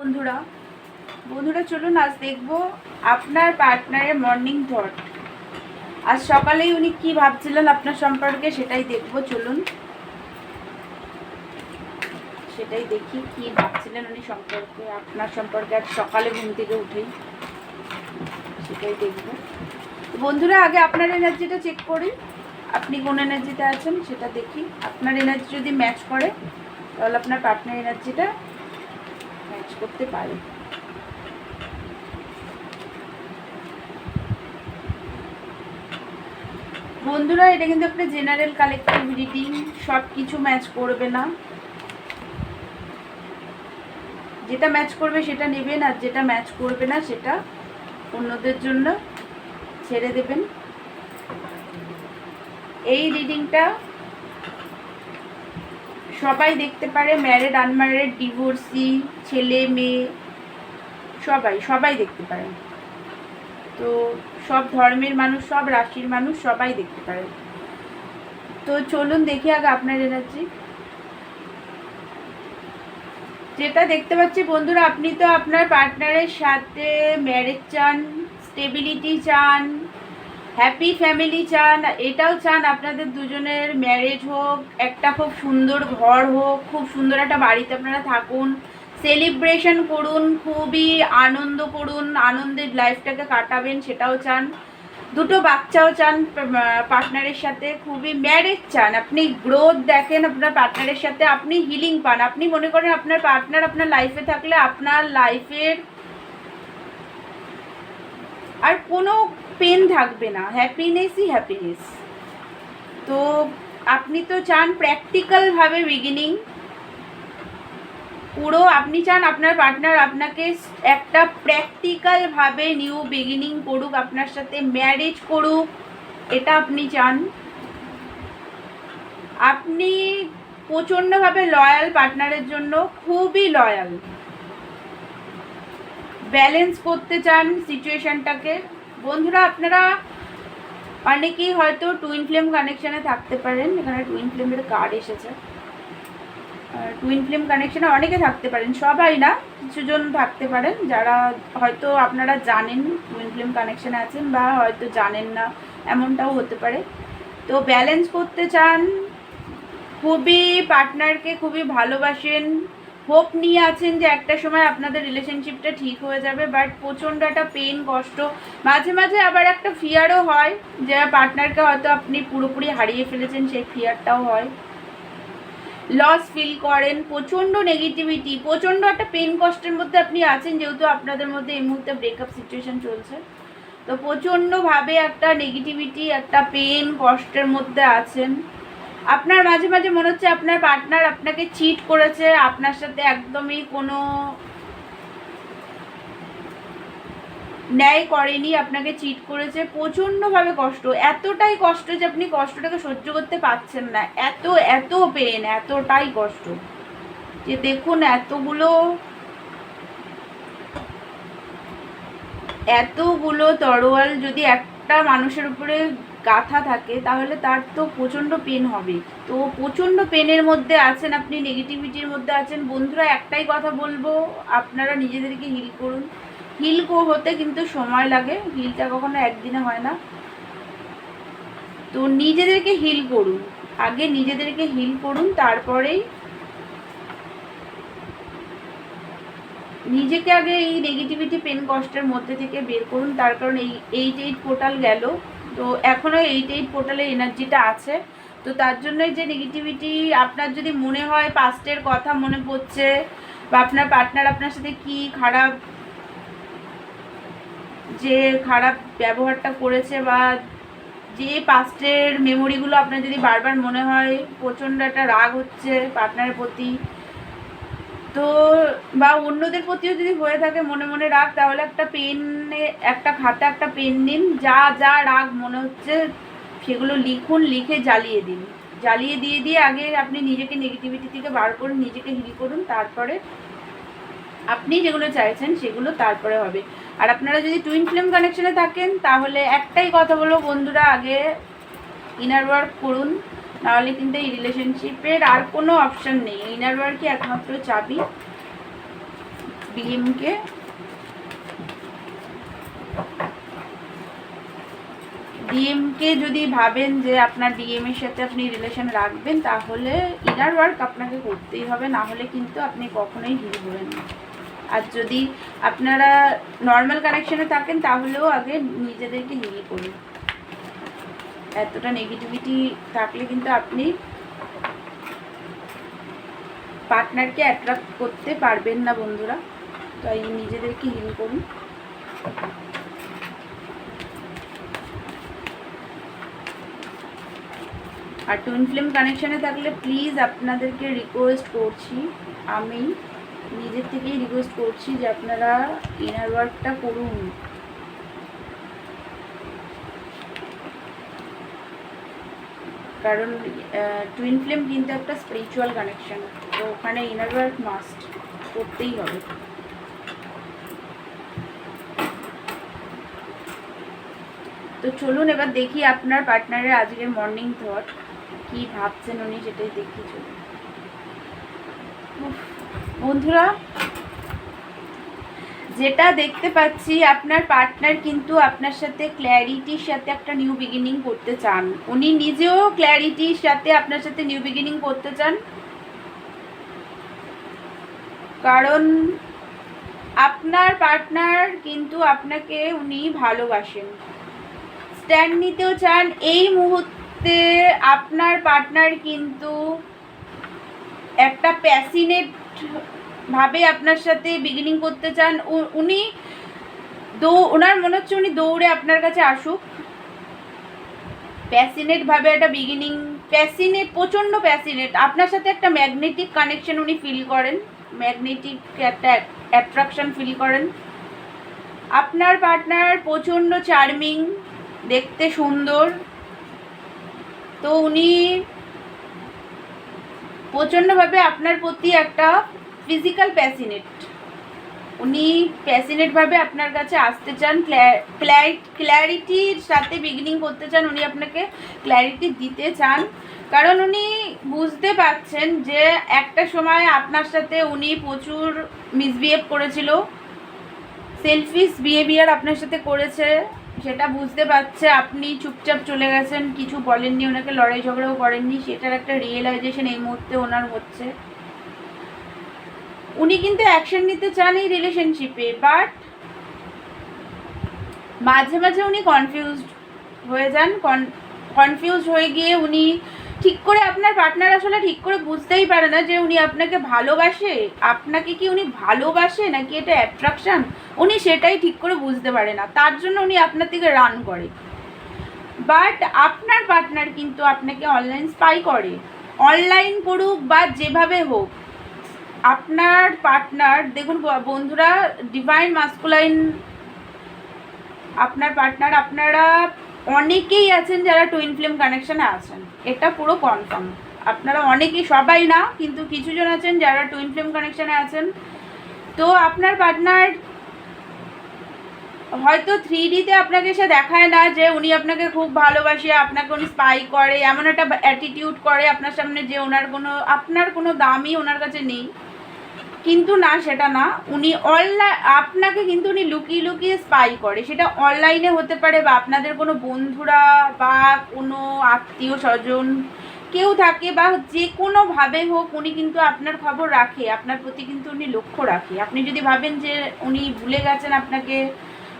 বন্ধুরা বন্ধুরা চলুন আজ দেখব আপনার পার্টনারের মর্নিং থট আজ সকালেই উনি কি ভাবছিলেন আপনার সম্পর্কে সেটাই দেখব, চলুন। সেটাই দেখি কি ভাবছিলেন উনি সম্পর্কে, আপনার সম্পর্কে আজ সকালে ঘুম থেকে উঠেই। সেটাই দেখব। বন্ধুরা, আগে আপনার এনার্জিটা চেক করি। আপনি কোন এনার্জিতে আছেন সেটা দেখি। আপনার এনার্জি যদি ম্যাচ করে, তাহলে আপনার পার্টনার এনার্জিটা ম্যাচ করতে পারে। বন্ধুরা, এটা কিন্তু একটা জেনারেল কালেকটিভ রিডিং সব কিছু ম্যাচ করবে না। যেটা ম্যাচ করবে সেটা নেবেন আর যেটা ম্যাচ করবে না সেটা অন্যদের জন্য ছেড়ে দেবেন। এই রিডিংটা সবাই দেখতে পারে ম্যারেড আনম্যারেড ডিভোর্সি ছেলে, মেয়ে, সবাই সবাই দেখতে পারে। তো সব ধর্মের মানুষ, সব রাশির মানুষ সবাই দেখতে পারে। তো চলুন দেখি আগে আপনার এনার্জি যেটা দেখতে পাচ্ছি বন্ধুরা, আপনি তো আপনার পার্টনারের সাথে ম্যারেজ চান স্টেবিলিটি চান হ্যাপি ফ্যামিলি চান, এটাও চান, আপনাদের দুজনের ম্যারেজ হোক, একটা খুব সুন্দর ঘর হোক, খুব সুন্দর একটা বাড়িতে আপনারা থাকুন সেলিব্রেশন করুন, খুবই আনন্দ করুন আনন্দের লাইফটাকে কাটাবেন, সেটাও চান। দুটো বাচ্চাও চান পার্টনারের সাথে, খুবই ম্যারেজ চান। আপনি গ্রোথ দেখেন আপনার পার্টনারের সাথে, আপনি হিলিং পান। আপনি মনে করেন আপনার পার্টনার আপনার লাইফে থাকলে আপনার লাইফের আর কোনো পেন থাকবে না হ্যাপিনেসই হ্যাপিনেস তো আপনি তো চান প্র্যাকটিক্যালভাবে বিগিনিং পুরো আপনি চান আপনার পার্টনার আপনাকে একটা প্র্যাকটিক্যালভাবে নিউ বিগিনিং করুক, আপনার সাথে ম্যারেজ করুক, এটা আপনি চান। আপনি প্রচণ্ডভাবে লয়াল পার্টনারের জন্য খুবই লয়াল ব্যালেন্স করতে চান সিচুয়েশনটাকে বন্ধুরা, আপনারা অনেকেই হয়তো টুইন ফ্লেম কানেকশানে থাকতে পারেন, এখানে টুইন ফ্লেমের কার্ড এসেছে। টুইন ফ্লেম কানেকশানে অনেকে থাকতে পারেন, সবাই না, কিছুজন থাকতে পারেন, যারা হয়তো আপনারা জানেন টুইন ফ্লেম কানেকশানে আছেন বা হয়তো জানেন না, এমনটাও হতে পারে। তো ব্যালেন্স করতে চান, খুবই পার্টনারকে খুবই ভালোবাসেন হোপ নিয়ে আছেন যে একটা সময় আপনাদের রিলেশনশিপটা ঠিক হয়ে যাবে বাট প্রচণ্ড একটা পেন কষ্ট। মাঝে মাঝে আবার একটা ফিয়ারও হয় যে পার্টনারকে হয়তো আপনি পুরোপুরি হারিয়ে ফেলেছেন, সেই ফিয়ারটাও হয়। লস ফিল করেন, প্রচণ্ড নেগেটিভিটি প্রচণ্ড একটা পেন কষ্টের মধ্যে আপনি আছেন, যেহেতু আপনাদের মধ্যে এই মুহূর্তে ব্রেকআপ সিচুয়েশন চলছে। তো প্রচণ্ডভাবে একটা নেগেটিভিটি একটা পেন কষ্টের মধ্যে আছেন। আপনার মাঝে মাঝে মনে হচ্ছে আপনার পার্টনার আপনাকে চিট করেছে, আপনার সাথে একদমই কোনো ন্যায় করেনি, আপনাকে চিট করেছে, প্রচণ্ডভাবে কষ্ট, এতটাই কষ্ট যে আপনি কষ্টটাকে সহ্য করতে পারছেন না, এত এত পেন এতটাই কষ্ট। যে দেখুন এতগুলো এতগুলো তরোয়াল যদি একটা মানুষের উপরে গাথা থাকে, তাহলে তার তো প্রচণ্ড পেন হবে। তো প্রচণ্ড পেনের মধ্যে আছেন আপনি নেগেটিভিটির মধ্যে আছেন, বন্ধুরা একটাই কথা বলব, আপনারা নিজেদেরকে হিল করুন। হিল হতে কিন্তু সময় লাগে হিলটা কখনো একদিনে হয় না। তো নিজেদেরকে হিল করুন, আগে নিজেদেরকে হিল করুন, তারপরেই নিজেকে আগে এই নেগেটিভিটি পেন কষ্টের মধ্যে থেকে বের করুন, তার কারণ এই এইট এইট পোর্টাল গেল। তো এখনও এইট এইট পোর্টালের এনার্জিটা আছে। তো তার জন্যই যে নেগেটিভিটি আপনার যদি মনে হয় পাস্টের কথা মনে পড়ছে বা আপনার পার্টনার আপনার সাথে কি খারাপ যে খারাপ ব্যবহারটা করেছে বা যে পাস্টের মেমোরিগুলো আপনার যদি বারবার মনে হয় প্রচণ্ড একটা রাগ হচ্ছে পার্টনারের প্রতি তো, বা অন্যদের প্রতিও যদি হয়ে থাকে মনে মনে রাগ, তাহলে একটা পেনে একটা খাতা, একটা পেন নিন। যা যা রাগ মনে হচ্ছে, সেগুলো লিখুন, লিখে জ্বালিয়ে দিন। জ্বালিয়ে দিয়ে দিয়ে আগে আপনি নিজেকে নেগেটিভিটি থেকে বার করুন নিজেকে হিল করুন, তারপরে আপনি যেগুলো চাইছেন, সেগুলো তারপরে হবে। আর আপনারা যদি টুইন ফ্লেম কানেকশনে থাকেন, তাহলে একটাই কথা বলব, বন্ধুরা, আগে ইনার ওয়ার্ক করুন। নাহলে কিন্তু এই রিলেশনশিপের আর কোনো অপশান নেই। ইনার ওয়ার্কই একমাত্র চাবি। ডিএমকে ডিএমকে যদি ভাবেন যে আপনার ডিএম এর সাথে আপনি রিলেশন রাখবেন, তাহলে ইনার ওয়ার্ক আপনাকে করতেই হবে। না হলে কিন্তু আপনি কখনোই হিল হবেন না। আর যদি আপনারা নর্মাল কানেকশনে থাকেন, তাহলেও আগে নিজেদেরকে হিল করুন। এতটা নেগেটিভিটি থাকলে কিন্তু আপনি পার্টনারকে অ্যাট্রাক্ট করতে পারবেন না বন্ধুরা। তাই নিজেদেরকে হিল করুন। আর টুইন ফ্লেম কানেকশানে থাকলে প্লিজ আপনাদেরকে রিকোয়েস্ট করছি। আমি নিজের থেকেই রিকোয়েস্ট করছি যে আপনারা ইনার ওয়ার্কটা করুন। কারণ টুইন ফ্লেম কিন্তু একটা স্পিরিচুয়াল কানেকশন তো ওখানে ইনার ওয়ার্ক মাস্ট করতেই হবে। তো চলুন এবার দেখি আপনার পার্টনারের আজকের মর্নিং থট কি ভাবছেন উনি সেটাই দেখি চলুন। বন্ধুরা যেটা দেখতে পাচ্ছি, আপনার পার্টনার কিন্তু আপনার সাথে ক্ল্যারিটির সাথে একটা নিউ বিগিনিং করতে চান। উনি নিজেও ক্ল্যারিটির সাথে আপনার সাথে নিউ বিগিনিং করতে চান। কারণ আপনার পার্টনার কিন্তু আপনাকে উনি ভালোবাসেন। স্ট্যান্ড নিতেও চান। এই মুহূর্তে আপনার পার্টনার কিন্তু একটা প্যাসিনেট ভাবে আপনার সাথে বিগিনিং করতে চান উনি দৌ, ওনার মনে হচ্ছে উনি দৌড়ে আপনার কাছে আসুক। প্যাসিনেট ভাবে একটা বিগিনিং প্যাসিনেট প্রচণ্ড প্যাসিনেট আপনার সাথে একটা ম্যাগনেটিক কানেকশন উনি ফিল করেন। ম্যাগনেটিক একটা অ্যাট্রাকশন ফিল করেন। আপনার পার্টনার প্রচণ্ড চার্মিং দেখতে সুন্দর। তো উনি প্রচণ্ডভাবে আপনার প্রতি একটা ফিজিক্যাল প্যাসিনেট উনি প্যাসিনেটভাবে আপনার কাছে আসতে চান ক্ল্যারিটির সাথে বিগিনিং করতে চান, উনি আপনাকে ক্ল্যারিটি দিতে চান। কারণ উনি বুঝতে পারছেন যে একটা সময় আপনার সাথে উনি প্রচুর মিসবিহেভ করেছিল। সেলফিশ বিহেভিয়ার আপনার সাথে করেছে, সেটা বুঝতে পারছে। আপনি চুপচাপ চলে গেছেন, কিছু বলেননি, ওনাকে লড়াই ঝগড়াও করেননি, সেটার একটা রিয়েলাইজেশন এই মুহূর্তে ওনার হচ্ছে। উনি কিন্তু অ্যাকশন নিতে চান এই রিলেশনশিপে বাট মাঝে মাঝে উনি কনফিউজড হয়ে যান। কনফিউজ হয়ে গিয়ে উনি ঠিক করে আপনার পার্টনার আসলে ঠিক করে বুঝতেই পারে না যে উনি আপনাকে ভালোবাসে। আপনাকে কি উনি ভালোবাসে নাকি এটা অ্যাট্রাকশন উনি সেটাই ঠিক করে বুঝতে পারে না। তার জন্য উনি আপনার থেকে রান করে। বাট আপনার পার্টনার কিন্তু আপনাকে অনলাইন স্পাই করে। অনলাইন করুক বা যেভাবে হোক আপনার পার্টনার দেখুন বন্ধুরা ডিভাইন মাস্কুলাইন আপনার পার্টনার আপনারা অনেকেই আছেন যারা টুইন ফ্লেম কানেকশানে আছেন। এটা পুরো কনফার্ম আপনারা অনেকেই, সবাই না, কিন্তু কিছুজন আছেন যারা টুইন ফ্লেম কানেকশানে আছেন। তো আপনার পার্টনার হয়তো থ্রি ডিতে আপনাকে সে দেখায় না যে উনি আপনাকে খুব ভালোবাসে, আপনাকে উনি স্পাই করে, এমন একটা অ্যাটিটিউড করে, আপনার সামনে যে ওনার কোনো, আপনার কোনো দামই ওনার কাছে নেই। কিন্তু না, সেটা না। উনি অনলাইন আপনাকে কিন্তু উনি লুকিয়ে লুকিয়ে স্পাই করে। সেটা অনলাইনে হতে পারে বা আপনাদের কোনো বন্ধুরা বা কোনো আত্মীয় স্বজন কেউ থাকে বা যে কোনোভাবে হোক, উনি কিন্তু আপনার খবর রাখে। আপনার প্রতি কিন্তু উনি লক্ষ্য রাখে। আপনি যদি ভাবেন যে উনি ভুলে গেছেন, আপনাকে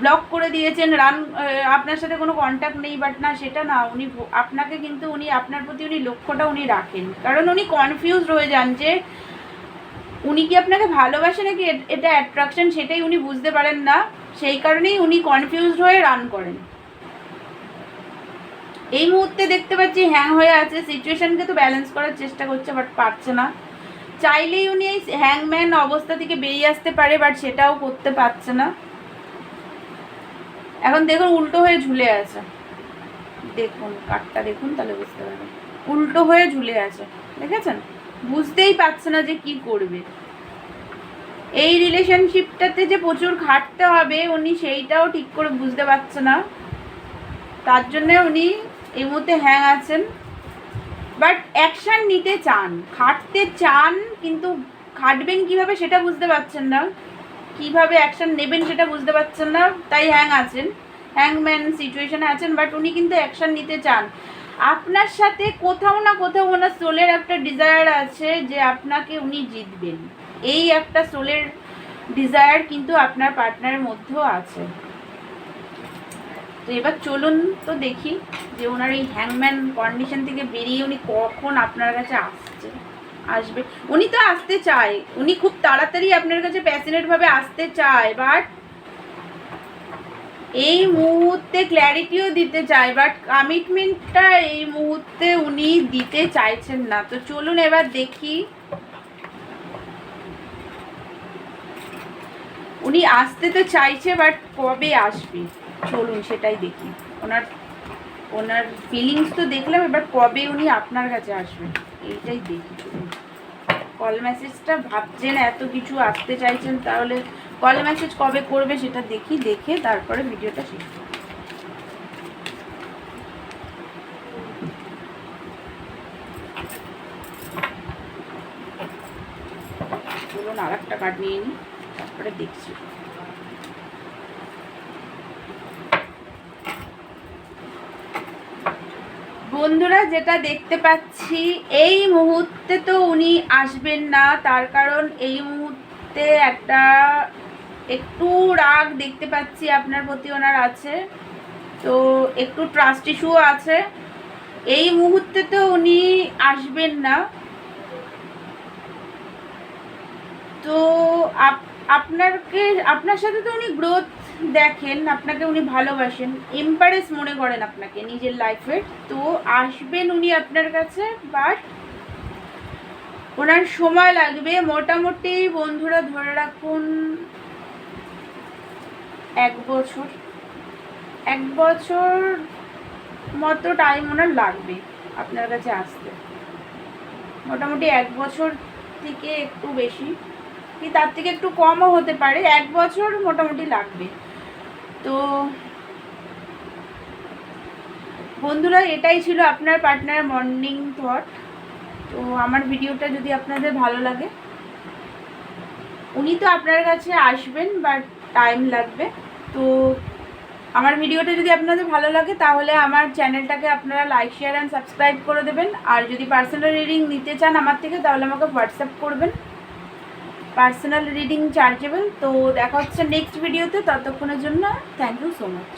ব্লক করে দিয়েছেন রান আপনার সাথে কোনো কন্ট্যাক্ট নেই বাট না, সেটা না। উনি আপনাকে কিন্তু উনি, আপনার প্রতি উনি লক্ষ্যটা উনি রাখেন। কারণ উনি কনফিউজ হয়ে যান যে উনি কি আপনাকে ভালোবাসে নাকি এটা অ্যাট্রাকশন সেটাই উনি বুঝতে পারেন না? সেই কারণেই উনি কনফিউজড হয়ে রান করেন। এই মুহূর্তে দেখতে পাচ্ছি হ্যাং হয়ে আছে। সিচুয়েশনকে তো ব্যালেন্স করার চেষ্টা করছে বাট পারছে না। চাইলেই উনি এই হ্যাংম্যান অবস্থা থেকে বেরিয়ে আসতে পারে বাট সেটাও করতে পারছে না। এখন দেখুন, উল্টো হয়ে ঝুলে আছে। দেখুন, কাঠটা দেখুন, তাহলে বুঝতে পারবেন। উল্টো হয়ে ঝুলে আছে। দেখেছেন? বুঝতেই পারছে না যে কি করবে। এই রিলেশনশিপটাতে যে প্রচুর খাটতে হবে, উনি সেইটাও ঠিক করে বুঝতে পারছে না। তার জন্য উনি এই মুহূর্তে হ্যাং আছেন। বাট অ্যাকশন নিতে চান। খাটতে চান, কিন্তু খাটবেন কীভাবে সেটা বুঝতে পারছেন না। কীভাবে অ্যাকশন নেবেন সেটা বুঝতে পারছেন না, তাই হ্যাং আছেন। হ্যাংম্যান সিচুয়েশানে আছেন বাট উনি কিন্তু অ্যাকশন নিতে চান। আপনার সাথে কোথাও না কোথাও ওনার সোলের একটা ডিজায়ার আছে যে আপনাকে উনি জিতবেন। এই একটা সোলের ডিজায়ার কিন্তু আপনার পার্টনারের মধ্যেও আছে। তো এবার চলুন তো দেখি যে ওনার এই হ্যাংম্যান কন্ডিশন থেকে বেরিয়ে উনি কখন আপনার কাছে আসছে, আসবে। উনি তো আসতে চায়, উনি খুব তাড়াতাড়ি আপনার কাছে প্যাশনেটভাবে আসতে চায় বাট এই মুহূর্তে ক্ল্যারিটিও দিতে চাই বাট কমিটমেন্টটা এই মুহূর্তে উনি দিতে চাইছেন না। তো চলুন এবার দেখি। উনি আসতে তো চাইছে বাট কবে আসবে? চলুন সেটাই দেখি। ওনার ওনার ফিলিংস তো দেখলাম, এবার কবে উনি আপনার কাছে আসবেন? এইটাই দেখি। কল মেসেজটা ভাবছেন, এত কিছু আসতে চাইছেন, তাহলে কল মেসেজ কবে করবে সেটা দেখি, দেখে তারপরে ভিডিওটা শেষ করব। চলুন আর একটা কার্ড নিয়ে নিই তারপরে দেখছি বন্ধুরা, যেটা দেখতে পাচ্ছি, এই মুহূর্তে তো উনি আসবেন না, তার কারণ এই মুহূর্তে একটা একটু রাগ দেখতে পাচ্ছি আপনার প্রতি ওনার আছে। তো একটু ট্রাস্ট ইস্যুও আছে। এই মুহূর্তে তো উনি আসবেন না। তো আপ- আপনাকে আপনার সাথে তো উনি গ্রোথ দেখেন, আপনাকে উনি ভালোবাসেন এম্পারেস মনে করেন আপনাকে নিজের লাইফের তো আসবেন উনি আপনার কাছে বাট ওনার সময় লাগবে। মোটামুটি বন্ধুরা ধরে রাখুন এক বছর। এক বছর মতো টাইম ওনার লাগবে আপনার কাছে আসতে। মোটামুটি এক বছর থেকে একটু বেশি, কি তার থেকে একটু কমও হতে পারে, এক বছর মোটামুটি লাগবে। তো বন্ধুরা, এটাই ছিল আপনার পার্টনার মর্নিং থট তো আমার ভিডিওটা যদি আপনাদের ভালো লাগে, উনি তো আপনার কাছে আসবেন বাট টাইম লাগবে। তো আমার ভিডিওটা যদি আপনাদের ভালো লাগে, তাহলে আমার চ্যানেলটাকে আপনারা লাইক শেয়ার অ্যান্ড সাবস্ক্রাইব করে দেবেন। আর যদি পার্সোনাল রিডিং নিতে চান আমার থেকে, তাহলে আমাকে হোয়াটসঅ্যাপ করবেন। পার্সোনাল রিডিং চার্জেবল তো দেখা হচ্ছে নেক্সট ভিডিওতে ততক্ষণের জন্য থ্যাংক ইউ সো মাচ